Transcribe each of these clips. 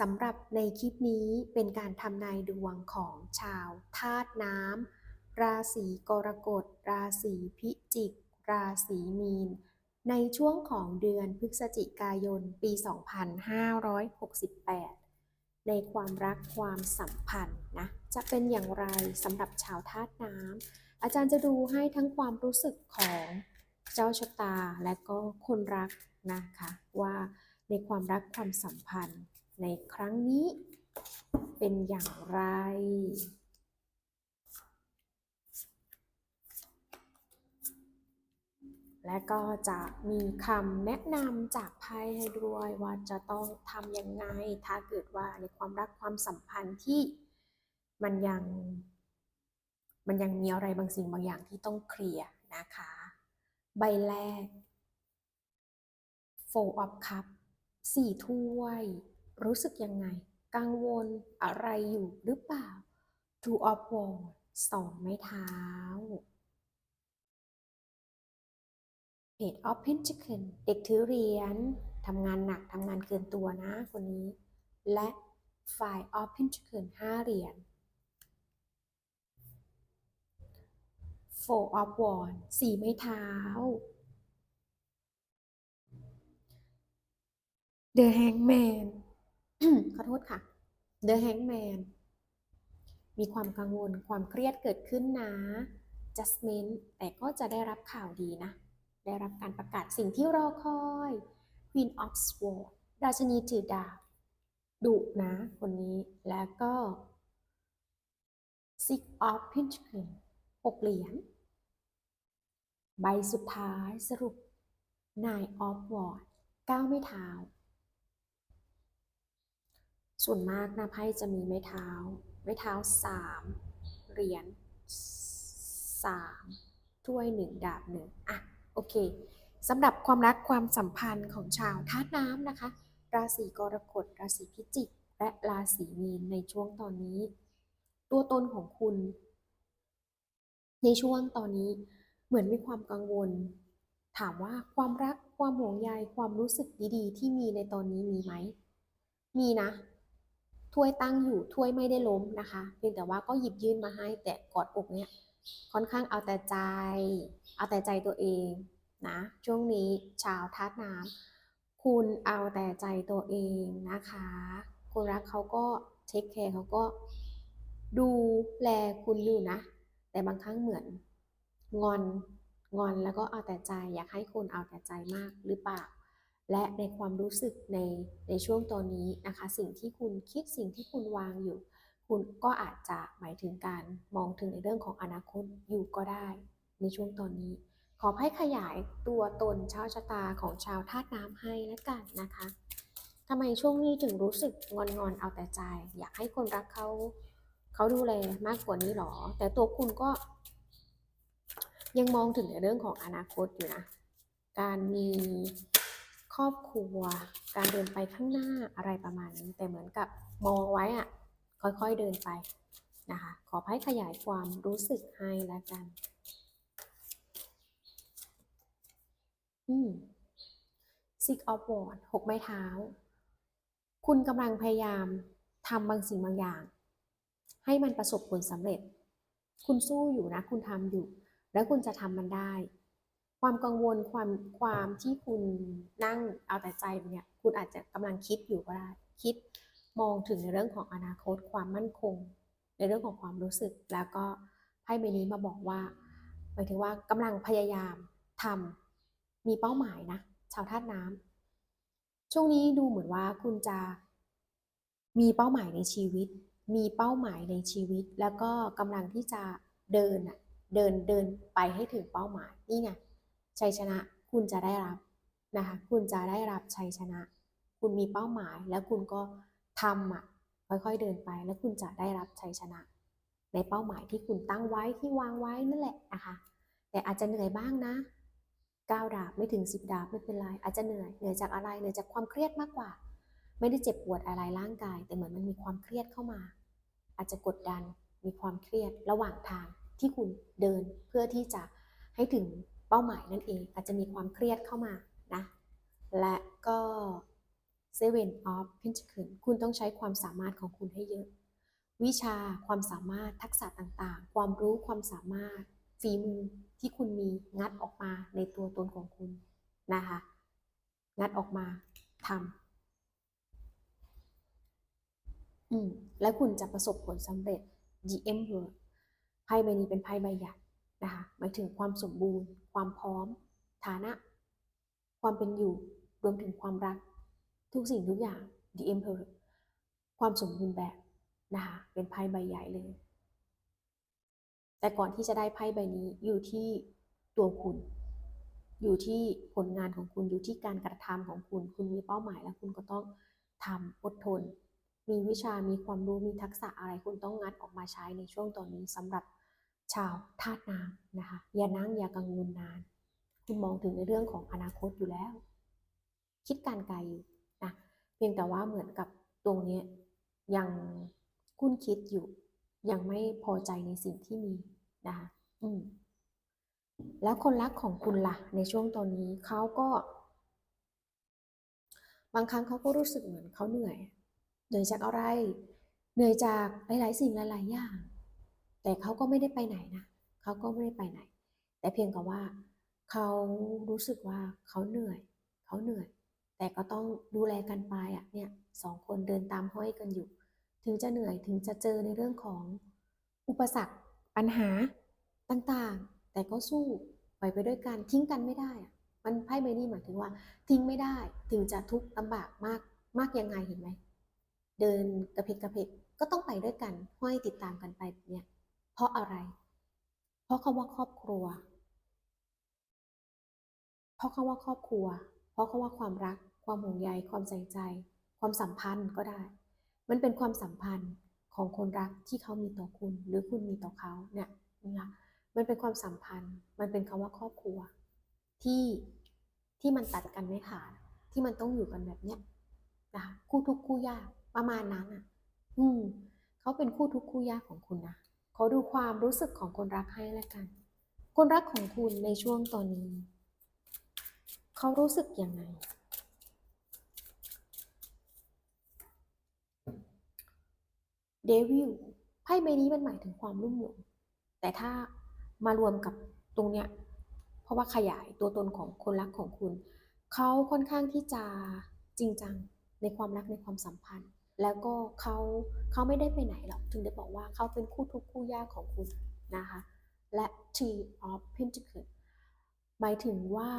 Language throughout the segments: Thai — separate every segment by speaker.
Speaker 1: สำหรับในคลิปนี้เป็นการทำนายดวงของชาวธาตุน้ำราศีกรกฎ ราศีพิจิก ราศีมีน ในช่วงของเดือนพฤศจิกายนปี 2568 ในความรักความสัมพันธ์นะจะเป็นอย่างไรสำหรับชาวธาตุน้ำอาจารย์จะดูให้ทั้งความรู้สึกของเจ้าชะตาและก็คนรักนะคะว่าในความรักความสัมพันธ์ ในครั้งนี้เป็นอย่างไร และก็จะมีคำแนะนำจากไพ่ให้ด้วยว่าจะต้องทำยังไง ถ้าเกิดว่าในความรักความสัมพันธ์ที่มันยังมันยังมีอะไรบางสิ่งบางอย่างที่ต้องเคลียร์นะคะ ใบแรก Four of Cup สี่ถ้วย รู้สึกยังไง กังวลอะไรอยู่หรือเปล่า Two of Wands สองไม้เท้า Page of Pentacles เด็กถือเหรียญทำงานหนักทำงานเกินตัวนะคนนี้ และ Five of Pentacles ห้าเหรียญ Four of Wands สี่ไม้เท้า The Hangman ขอโทษค่ะ The Hangman มีความกังวลความเครียดเกิดขึ้นนะ Justment แต่ก็จะได้รับข่าวดีนะ ได้รับการประกาศสิ่งที่รอคอย Queen of Swords ราชินีถือดาบดุนะคนนี้ แล้วก็ Six of Pentacles หกเหรียญใบสุดท้ายสรุป Nine of Wands เก้าไม้เท้า ส่วนมากหนะไพ่จะมีไม้เท้า ไม้เท้าสามเหรียญสามถ้วยหนึ่งดาบหนึ่งอะโอเคสำหรับความรักความสัมพันธ์ของชาวธาตุน้ำนะคะ ราศีกรกฎราศีพิจิก และราศีมีนในช่วงตอนนี้ ตัวตนของคุณ ในช่วงตอนนี้เหมือนมีความกังวล ถามว่าความรักความห่วงใยความรู้สึกดีๆ ที่มีในตอนนี้มีไหม มีนะ ถ้วยตั้งอยู่ถ้วยไม่ได้ล้มนะคะเพียงแต่ว่าก็หยิบยื่นมาให้แต่กอดอกเนี่ยค่อนข้างเอาแต่ใจ เอาแต่ใจตัวเองนะช่วงนี้ชาวธาตุน้ำคุณเอาแต่ใจตัวเองนะคะคนรักเขาก็เทคแคร์เขาก็ดูแลคุณอยู่นะ แต่บางครั้งเหมือนงอนงอนแล้วก็เอาแต่ใจอยากให้คุณเอาแต่ใจมากหรือเปล่า และในความรู้สึกในในช่วงตอนนี้นะคะ สิ่งที่คุณคิดสิ่งที่คุณวางอยู่ คุณก็อาจจะหมายถึงการมองถึงในเรื่องของอนาคตอยู่ก็ได้ ในช่วงตอนนี้ ขอให้ขยายตัวตนชาวชะตาของชาวธาตุน้ำให้แล้วกันนะคะทำไมช่วงนี้ถึงรู้สึกงอนงอนๆเอาแต่ใจ อยากให้คนรักเขาเขาดูแลมากกว่านี้หรอ แต่ตัวคุณก็ ยังมองถึงในเรื่องของอนาคตอยู่นะการมี รอบครัว การเดินไปข้างหน้าอะไรประมาณนี้ แต่เหมือนกับมองไว้อะค่อยๆเดินไปนะคะ ขอให้ขยายความรู้สึกให้แล้วกัน อืม Six of Wands หกไม้เท้า คุณกำลังพยายามทำบางสิ่งบางอย่าง ให้มันประสบผลสำเร็จ คุณสู้อยู่นะ คุณทำอยู่ แล้วคุณจะทำมันได้ ความกังวลความความที่คุณนั่งเอาแต่ใจเนี่ยคุณอาจจะกำลังคิดอยู่ก็ได้คิดมองถึงในเรื่องของอนาคตความมั่นคง ในเรื่องของความรู้สึก แล้วก็ไพ่ใบนี้มาบอกว่าหมายถึงว่ากำลังพยายามทำมีเป้าหมายนะชาวธาตุน้ำช่วงนี้ดูเหมือนว่าคุณจะมีเป้าหมายในชีวิต มีเป้าหมายในชีวิต แล้วก็กำลังที่จะเดินอะเดินเดินไปให้ถึงเป้าหมายนี่ไง ชัยชนะคุณจะได้รับนะคะ คุณจะได้รับชัยชนะ คุณมีเป้าหมายแล้วคุณก็ทำอะค่อยๆเดินไป แล้วคุณจะได้รับชัยชนะ ในเป้าหมายที่คุณตั้งไว้ที่วางไว้นั่นแหละนะคะแต่อาจจะเหนื่อยบ้างนะก้าดาบไม่ถึงสิบดาบไม่เป็นไรอาจจะเหนื่อยเหนื่อยจากอะไรเหนื่อยจากความเครียดมากกว่า ไม่ได้เจ็บปวดอะไรร่างกาย แต่เหมือนมันมีความเครียดเข้ามา อาจจะกดดันมีความเครียดระหว่างทางที่คุณเดินเพื่อที่จะให้ถึง เป้าหมายนั่นเอง อาจจะมีความเครียดเข้ามานะและก็ Seven of Pentacles คุณต้องใช้ความสามารถของคุณให้เยอะ วิชาความสามารถทักษะต่างๆ ความรู้ความสามารถฝีมือที่คุณมีงัดออกมาในตัวตนของคุณนะคะงัดออกมาทำอืมและคุณจะประสบผลสำเร็จ The Emperor ไพ่ใบนี้เป็นไพ่ใบใหญ่ นะคะหมายถึงความสมบูรณ์ ความพร้อม ฐานะ ความเป็นอยู่รวมถึงความรัก ทุกสิ่งทุกอย่าง The Emperor ความสมบูรณ์แบบนะคะเป็นไพ่ใบใหญ่เลย แต่ก่อนที่จะได้ไพ่ใบนี้อยู่ที่ตัวคุณ อยู่ที่ผลงานของคุณอยู่ที่การกระทำของคุณ คุณมีเป้าหมายแล้วคุณก็ต้องทำอดทน มีวิชามีความรู้มีทักษะอะไรคุณต้องงัดออกมาใช้ในช่วงตอนนี้สำหรับ ชาวธาตุน้ำนะคะ อย่านั่งอย่ากังวลนาน คุณมองถึงในเรื่องของอนาคตอยู่แล้ว คิดการไกลอยู่นะเพียงแต่ว่าเหมือนกับตรงนี้ยยังคุ้นคิดอยู่ ยังไม่พอใจในสิ่งที่มีนะคะอืมแล้วคนรักของคุณล่ะ ในช่วงตอนนี้เขาก็ บางครั้งเขาก็รู้สึกเหมือนเขาเหนื่อย เหนื่อยจากอะไร เหนื่อยจากหลายๆสิ่งหลายๆอย่าง แต่เขาก็ไม่ได้ไปไหนนะเขาก็ไม่ได้ไปไหน แต่เพียงแต่ว่าเขารู้สึกว่าเขาเหนื่อยเขาเหนื่อย แต่ก็ต้องดูแลกันไปอะเนี่ยสองคนเดินตามห้อยกันอยู่ ถึงจะเหนื่อยถึงจะเจอในเรื่องของอุปสรรคปัญหาต่างๆ แต่ก็สู้ไปไปด้วยกันทิ้งกันไม่ได้อะมันไพ่ใบนี้หมายถึงว่า ทิ้งไม่ได้ถึงจะทุกข์ลำบากมากมากยังไงเห็นไหมเดินกระเพกกระเพกก็ต้องไปด้วยกันห้อยติดตามกันไปเนี่ย เพราะอะไร เพราะคำว่าครอบครัว เพราะคำว่าครอบครัว เพราะคำว่าความรัก ความห่วงใย ความใส่ใจ ความสัมพันธ์ก็ได้ มันเป็นความสัมพันธ์ของคนรักที่เขามีต่อคุณ หรือคุณมีต่อเขาเนี่ยนะคะมันเป็นความสัมพันธ์ มันเป็นคำว่าครอบครัว ที่ที่มันตัดกันไม่ขาด ที่มันต้องอยู่กันแบบเนี้ยนะคะคู่ทุกข์คู่ยากประมาณนั้นอะ อืมเขาเป็นคู่ทุกข์คู่ยากของคุณนะ ขอดูความรู้สึกของคนรักให้แล้วกัน คนรักของคุณในช่วงตอนนี้ เขารู้สึกยังไงเดวิลไพ่ใบนี้มันหมายถึงความรุ่มหลงแต่ถ้ามารวมกับตรงเนี้ยเพราะว่าขยายตัวตนของคนรักของคุณ เขาค่อนข้างที่จะจริงจังในความรักในความสัมพันธ์ แล้วก็เขาเขาไม่ได้ไปไหนหรอกถึงได้บอกว่าเขาเป็นคู่ทุกคู่ยากของคุณนะคะ และ Three of Pentacles หมายถึงว่า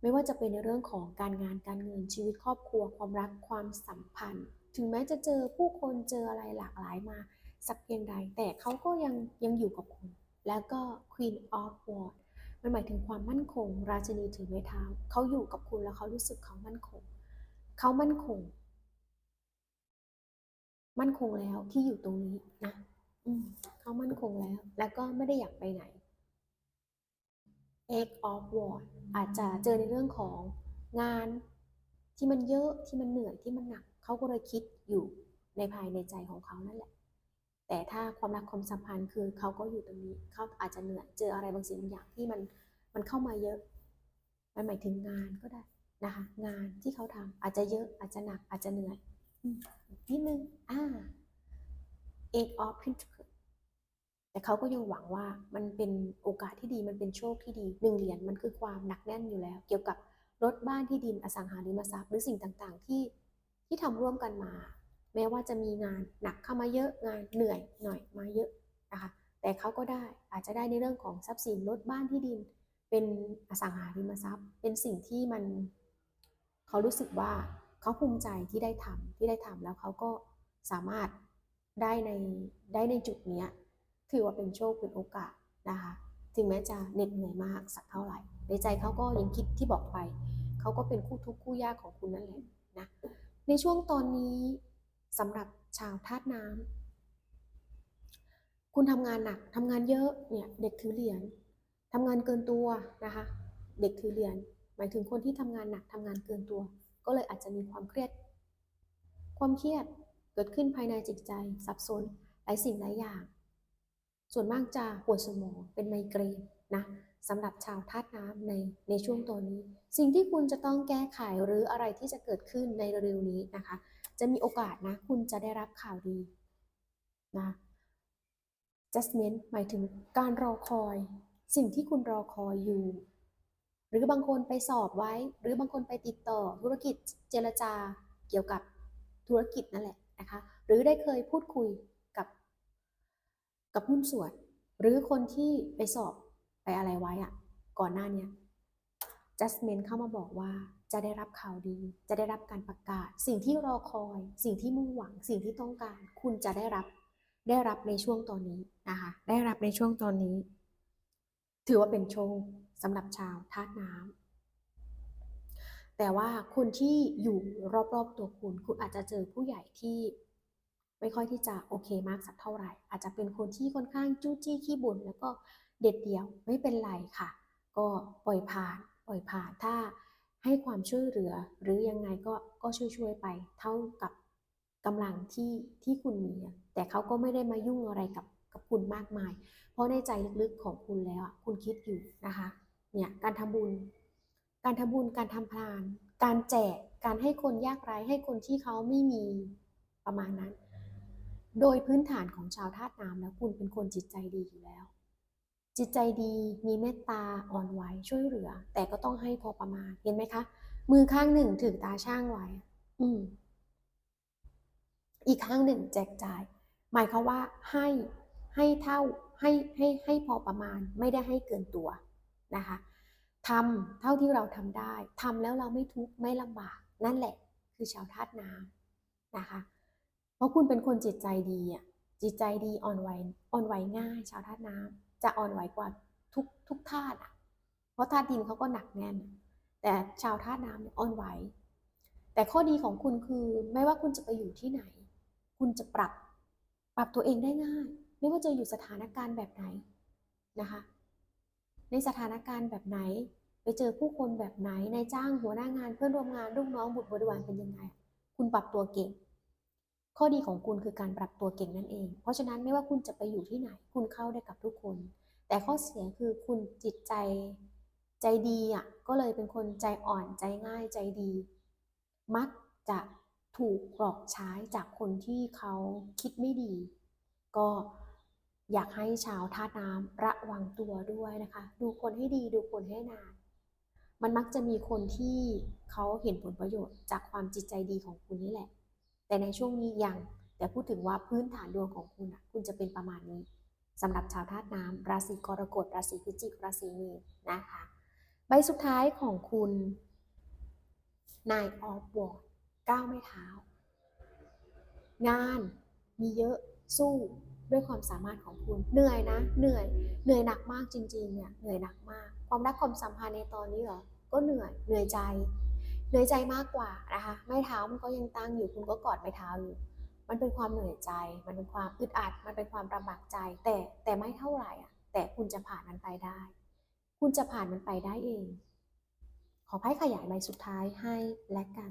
Speaker 1: ไม่ว่าจะเป็นในเรื่องของการงานการเงินชีวิตครอบครัวความรักความสัมพันธ์ ถึงแม้จะเจอผู้คนเจออะไรหลากหลายมา สักเพียงใด แต่เขาก็ยังยังอยู่กับคุณ แล้วก็ Queen of Wands มันหมายถึงความมั่นคง ราชินีถือไม้เท้าเขาอยู่กับคุณแล้วเขารู้สึกเขามั่นคงเขามั่นคง มั่นคงแล้วที่อยู่ตรงนี้นะอืเขามั่นคงแล้ว แล้วก็ไม่ได้อยากไปไหน Egg of War อาจจะเจอในเรื่องของงานที่มันเยอะที่มันเหนื่อยที่มันหนัก เขาก็เลยคิดอยู่ในภายในใจของเขานั่นแหละ แต่ถ้าความรักความสัมพันธ์คือเขาก็อยู่ตรงนี้ เขาอาจจะเหนื่อยเจออะไรบางสิ่งบางอย่างที่มันมันเข้ามาเยอะ มันหมายถึงงานก็ได้นะคะ งานที่เขาทำอาจจะเยอะอาจจะหนักอาจจะเหนื่อย นิดนึงอ่า Eight of Pentacles แต่เขาก็ยังหวังว่ามันเป็นโอกาสที่ดีมันเป็นโชคที่ดีหนึ่งเหรียญมันคือความหนักแน่นอยู่แล้ว เกี่ยวกับรถบ้านที่ดินอสังหาริมทรัพย์หรือสิ่งต่างๆ ที่ที่ทำร่วมกันมา แม้ว่าจะมีงานหนักเข้ามาเยอะงานเหนื่อยหน่อยมาเยอะนะคะแต่เขาก็ได้อาจจะได้ในเรื่องของทรัพย์สินรถบ้านที่ดิน เป็นอสังหาริมทรัพย์ เป็นสิ่งที่มันเขารู้สึกว่า เขาภูมิใจที่ได้ทำที่ได้ทำแล้วเขาก็สามารถได้ในได้ในจุดเนี้ยถือว่าเป็นโชคเป็นโอกาสนะคะถึงแม้จะเหน็ดเหนื่อยมากสักเท่าไหร่ ในใจเขาก็ยังคิดที่บอกไป เขาก็เป็นคู่ทุกข์คู่ยากของคุณนั่นแหละนะในช่วงตอนนี้สำหรับชาวธาตุน้ำคุณทำงานหนักทำงานเยอะเนี่ยเด็กถือเหรียญทำงานเกินตัวนะคะ เด็กถือเหรียญหมายถึงคนที่ทำงานหนักทำงานเกินตัว ก็เลยอาจจะมีความเครียด ความเครียดเกิดขึ้นภายในจิตใจ สับสนหลายสิ่งหลายอย่าง ส่วนมากจะปวดสมองเป็นไมเกรนนะสำหรับชาวธาตุน้ำในในช่วงตอนนี้ สิ่งที่คุณจะต้องแก้ไขหรืออะไรที่จะเกิดขึ้นในเร็วนี้นะคะ จะมีโอกาสนะคุณจะได้รับข่าวดีนะ judgment หมายถึงการรอคอย สิ่งที่คุณรอคอยอยู่ หรือบางคนไปสอบไว้ หรือบางคนไปติดต่อธุรกิจเจรจาเกี่ยวกับธุรกิจนั่นแหละนะคะ หรือได้เคยพูดคุยกับ กับหุ้นส่วน หรือคนที่ไปสอบไปอะไรไว้อะก่อนหน้านี้ย Justment เข้ามาบอกว่าจะได้รับข่าวดี จะได้รับการประกาศ สิ่งที่รอคอย สิ่งที่มุ่งหวัง สิ่งที่ต้องการ คุณจะได้รับได้รับในช่วงตอนนี้นะคะ ได้รับในช่วงตอนนี้ ถือว่าเป็นโชค สำหรับชาวธาตุน้ำแต่ว่าคนที่อยู่รอบๆตัวคุณ คุณอาจจะเจอผู้ใหญ่ที่ไม่ค่อยที่จะโอเคมากสักเท่าไหร่ อาจจะเป็นคนที่ค่อนข้างจู้จี้ขี้บ่นแล้วก็เด็ดเดี่ยวไม่เป็นไรค่ะ ก็ปล่อยผ่านปล่อยผ่านถ้าให้ความช่วยเหลือ หรือยังไงก็ก็ช่วยช่วยๆไปเท่ากับกำลังที่ที่คุณมี แต่เขาก็ไม่ได้มายุ่งอะไรกับกับคุณมากมาย เพราะในใจลึกๆของคุณแล้วคุณคิดอยู่นะคะ เนี่ยการทำบุญ การทำบุญการทำทานการแจกการให้คนยากไร้ให้คนที่เขาไม่มีประมาณนั้น โดยพื้นฐานของชาวธาตุน้ำแล้วคุณเป็นคนจิตใจดีอยู่แล้ว จิตใจดีมีเมตตาอ่อนไหวช่วยเหลือ แต่ก็ต้องให้พอประมาณเห็นไหมคะ มือข้างหนึ่งถือตาช่างไว้ อืมอีกข้างหนึ่งแจกจ่าย หมายความว่าให้ให้เท่าให้ให้ให้พอประมาณไม่ได้ให้เกินตัว นะคะทำเท่าที่เราทำได้ทำแล้วเราไม่ทุกข์ไม่ลำบาก นั่นแหละ คือชาวธาตุน้ำนะคะ เพราะคุณเป็นคนจิตใจดีอะจิตใจดีอ่อนไหวอ่อนไหวง่าย ชาวธาตุน้ำจะอ่อนไหวกว่าทุกทุกธาตุอะเพราะธาตุดินเขาก็หนักแน่น แต่ชาวธาตุน้ำเนี่ยอ่อนไหว แต่ข้อดีของคุณคือไม่ว่าคุณจะไปอยู่ที่ไหน คุณจะปรับปรับตัวเองได้ง่าย ไม่ว่าจะอยู่สถานการณ์แบบไหนนะคะ ในสถานการณ์แบบไหน ไปเจอผู้คนแบบไหนนายจ้างหัวหน้างานเพื่อนร่วมงานลูกน้องบุตรบริวารเป็นยังไง คุณปรับตัวเก่ง ข้อดีของคุณคือการปรับตัวเก่งนั่นเอง เพราะฉะนั้นไม่ว่าคุณจะไปอยู่ที่ไหน คุณเข้าได้กับทุกคน แต่ข้อเสียคือคุณจิตใจใจดีอะก็เลยเป็นคนใจอ่อนใจง่ายใจดี มักจะถูกหลอกใช้จากคนที่เขาคิดไม่ดี ก็ อยากให้ชาวท่าตุน้ำระวังตัวด้วยนะคะ ดูคนให้ดีดูคนให้นาน มันมักจะมีคนที่เขาเห็นผลประโยชน์จากความจิตใจดีของคุณนี่แหละ แต่ในช่วงนี้ยัง แต่พูดถึงว่าพื้นฐานดวงของคุณอะ คุณจะเป็นประมาณนี้สำหรับชาวธาตุน้ำราศีกรกฎราศีพิจิกราศีมีนนะคะ ใบสุดท้ายของคุณนายออฟวอร์ดก้าวไม่เท้า งานมีเยอะสู้ ด้วยความสามารถของคุณ เหนื่อยนะ เหนื่อย เหนื่อยหนักมากจริงๆ เนี่ย เหนื่อยหนักมาก ความรักความสัมพันธ์ในตอนนี้เหรอ ก็เหนื่อย เหนื่อยใจ เหนื่อยใจมากกว่านะคะ ไม้เท้ามันก็ยังตั้งอยู่ คุณก็กอดไม้เท้าอยู่ มันเป็นความเหนื่อยใจ มันเป็นความอึดอัด มันเป็นความลำบากใจ แต่แต่ไม่เท่าไหร่อะ แต่คุณจะผ่านมันไปได้ คุณจะผ่านมันไปได้เอง ขอไพ่ขยายใบสุดท้ายให้และกัน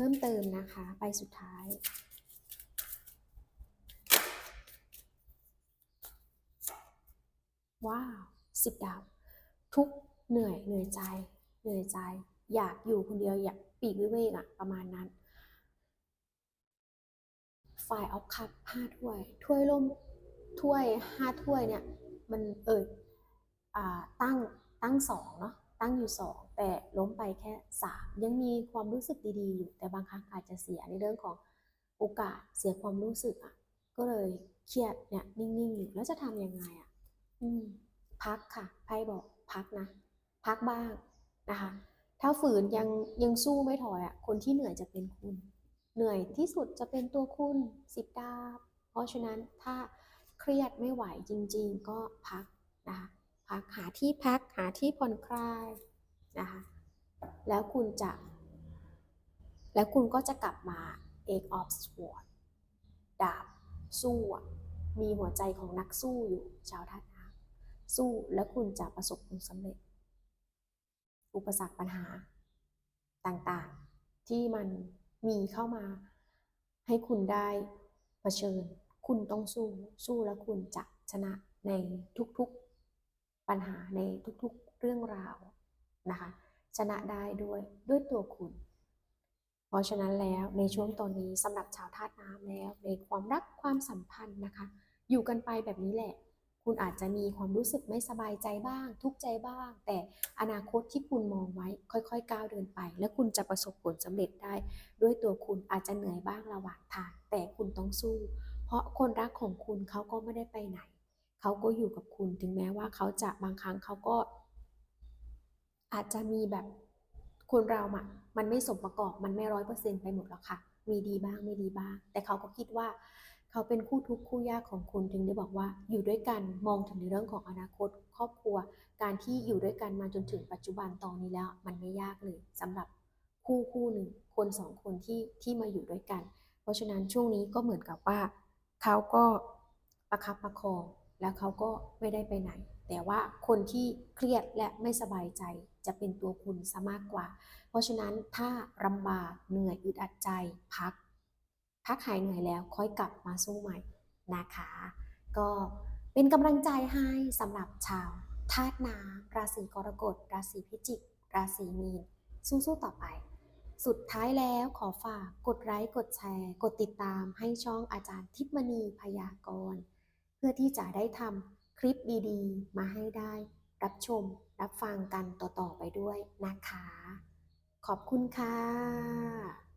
Speaker 1: เพิ่มเติมนะคะใบสุดท้าย ว้าวสิบดาวทุกเหนื่อยเหนื่อยใจ เหนื่อยใจ อยากอยู่คนเดียวอยากปีกวิเวกอะประมาณนั้นฝ่ายออฟคัพห้าถ้วย ถ้วยล่มถ้วยห้าถ้วยเนี่ย มันเอออ่าตั้งตั้งสองเนาะ ตั้งอยู่สองแต่ล้มไปแค่สามยังมีความรู้สึกดีๆอยู่ แต่บางครั้งอาจจะเสียในเรื่องของโอกาสเสียความรู้สึกอะก็เลยเครียดเนี่ยนิ่งๆอยู่แล้วจะทำยังไงอะอืมพักค่ะไพ่บอกพักนะ พักบ้างนะคะ ถ้าฝืนยังยังสู้ไม่ถอยอะคนที่เหนื่อยจะเป็นคุณ เหนื่อยที่สุดจะเป็นตัวคุณสิบดาบเพราะฉะนั้นถ้าเครียดไม่ไหวจริง ๆ ก็พักนะคะ พักหาที่พักหาที่ผ่อนคลายนะคะแล้วคุณจะ แล้วคุณก็จะกลับมา Eight of Swords ดาบ สู้มีหัวใจของนักสู้อยู่ชาวธาตุน้ำสู้แล้วคุณจะประสบผลสำเร็จ อุปสรรคปัญหาต่างๆ ที่มันมีเข้ามา ให้คุณได้เผชิญ คุณต้องสู้ สู้แล้วคุณจะชนะในทุก ปัญหาในทุกๆเรื่องราวนะคะ ชนะได้ด้วยด้วยตัวคุณ เพราะฉะนั้นแล้วในช่วงตอนนี้สำหรับชาวธาตุน้ำแล้ว ในความรักความสัมพันธ์นะคะ อยู่กันไปแบบนี้แหละ คุณอาจจะมีความรู้สึกไม่สบายใจบ้าง ทุกข์ใจบ้าง แต่อนาคตที่คุณมองไว้ ค่อยๆ ก้าวเดินไป และคุณจะประสบผลสำเร็จได้ ด้วยตัวคุณอาจจะเหนื่อยบ้างระหว่างทางแต่คุณต้องสู้ เพราะคนรักของคุณเขาก็ไม่ได้ไปไหน เขาก็อยู่กับคุณถึงแม้ว่าเขาจะบางครั้งเขาก็ อาจจะมีแบบคนเราอะมันไม่สมประกอบมันไม่ร้อยเปอร์เซ็นต์ไปหมดหรอกค่ะ มีดีบ้างไม่ดีบ้าง แต่เขาก็คิดว่า เขาเป็นคู่ทุกข์คู่ยากของคุณถึงได้บอกว่า อยู่ด้วยกันมองถึงในเรื่องของอนาคต ครอบครัว การที่อยู่ด้วยกันมาจนถึงปัจจุบันตอนนี้แล้ว มันไม่ยากเลยสำหรับคู่คู่หนึ่งคนสองคนที่ที่มาอยู่ด้วยกัน เพราะฉะนั้นช่วงนี้ก็เหมือนกับว่าเขาก็ประคับประคอง แล้วเขาก็ไม่ได้ไปไหน แต่ว่าคนที่เครียดและไม่สบายใจจะเป็นตัวคุณซะมากกว่า เพราะฉะนั้นถ้าลำบากเหนื่อยอึดอัดใจพัก พักหายเหนื่อยแล้วค่อยกลับมาสู้ใหม่นะคะ ก็เป็นกำลังใจให้สำหรับชาวธาตุน้ำราศีกรกฎ ราศีพิจิก ราศีมีน สู้ๆต่อไป สุดท้ายแล้วขอฝากกดไลค์กดแชร์ กดติดตามให้ช่องอาจารย์ทิพมณีพยากรณ์ เพื่อที่จะได้ทำคลิปดีๆ มาให้ได้ รับชมรับฟังกันต่อๆไปด้วยนะคะ ขอบคุณค่ะ